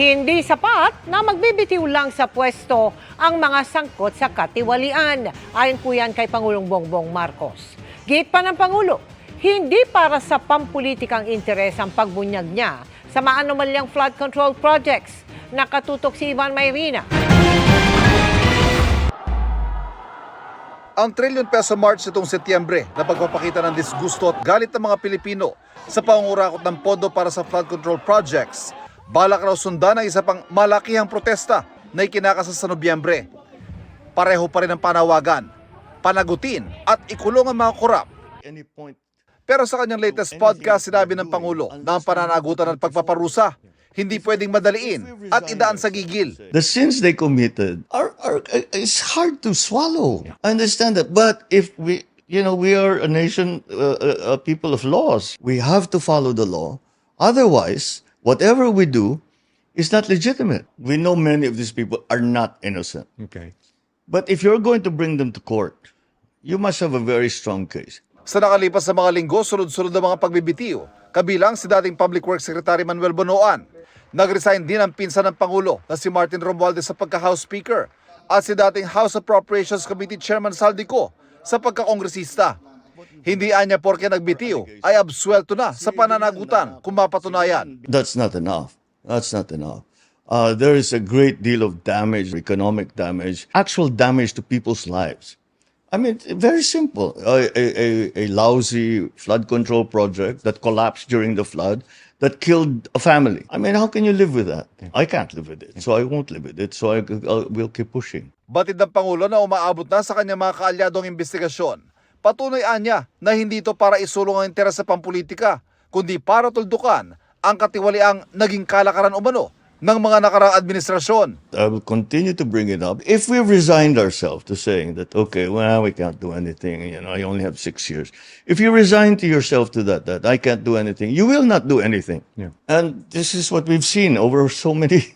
Hindi sapat na magbibitiw lang sa pwesto ang mga sangkot sa katiwalian. Ayon po yan kay Pangulong Bongbong Marcos. Gate pa ng Pangulo, hindi para sa pampulitikang interes ang pagbunyag niya sa maanomalyang flood control projects. Nakatutok si Ivan Mayrina. Ang trilyon peso March itong Setyembre na pagpapakita ng disgusto at galit ng mga Pilipino sa pangungurakot ng pondo para sa flood control projects. Balak raw sundan ang isa pang malakihang protesta na ikinakasa sa Nobyembre. Pareho pa rin ang panawagan, panagutin at ikulong ang mga korap. any point Pero sa kanyang latest podcast, sinabi ng Pangulo na ang pananagutan at pagpaparusa hindi pwedeng madaliin at idaan sa gigil. the sins they committed are, are it's hard to swallow i understand that but if we you know we are a nation uh, a people of laws we have to follow the law otherwise whatever we do is not legitimate we know many of these people are not innocent Okay. but if you're going to bring them to court you must have a very strong case Sa nakalipas sa mga linggo, sunod-sunod ang mga pagbibitiw, kabilang si dating Public Works Secretary Manuel Bonoan. Nag-resign din ang pinsan ng Pangulo na si Martin Romualdez sa pagka-House Speaker at si dating House Appropriations Committee Chairman Saldico sa pagka-kongresista. Hindi anya porke nagbitiw ay absuelto na sa pananagutan kung mapatunayan. That's not enough. That's not enough. Uh, there is a great deal of damage, economic damage, actual damage to people's lives. I mean, very simple. A, a, a, lousy flood control project that collapsed during the flood that killed a family. I mean, how can you live with that? I can't live with it, so I won't live with it. So I will keep pushing. Batid ng Pangulo na umaabot na sa kanyang mga kaalyadong investigasyon. Patunay anya na hindi ito para isulong ang interes sa pampolitika, kundi para tuldukan ang katiwaliang naging kalakaran umano ng mga nakaraang administrasyon. I will continue to bring it up. If we resigned ourselves to saying that, okay, well, we can't do anything, you know, I only have six years. If you resign to yourself to that, that I can't do anything, you will not do anything. Yeah. And this is what we've seen over so many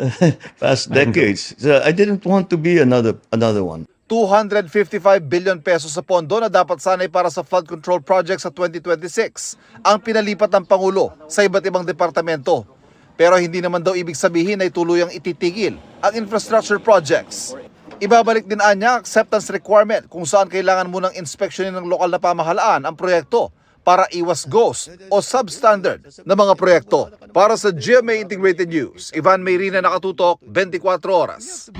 past decades. So I didn't want to be another another one. 255 billion pesos sa pondo na dapat sanay para sa flood control project sa 2026 ang pinalipat ng Pangulo sa iba't ibang departamento. Pero hindi naman daw ibig sabihin na tuluyang ititigil ang infrastructure projects. Ibabalik din anya acceptance requirement kung saan kailangan munang inspeksyonin ng lokal na pamahalaan ang proyekto para iwas ghost o substandard na mga proyekto. Para sa GMA Integrated News, Ivan Mayrina nakatutok 24 oras.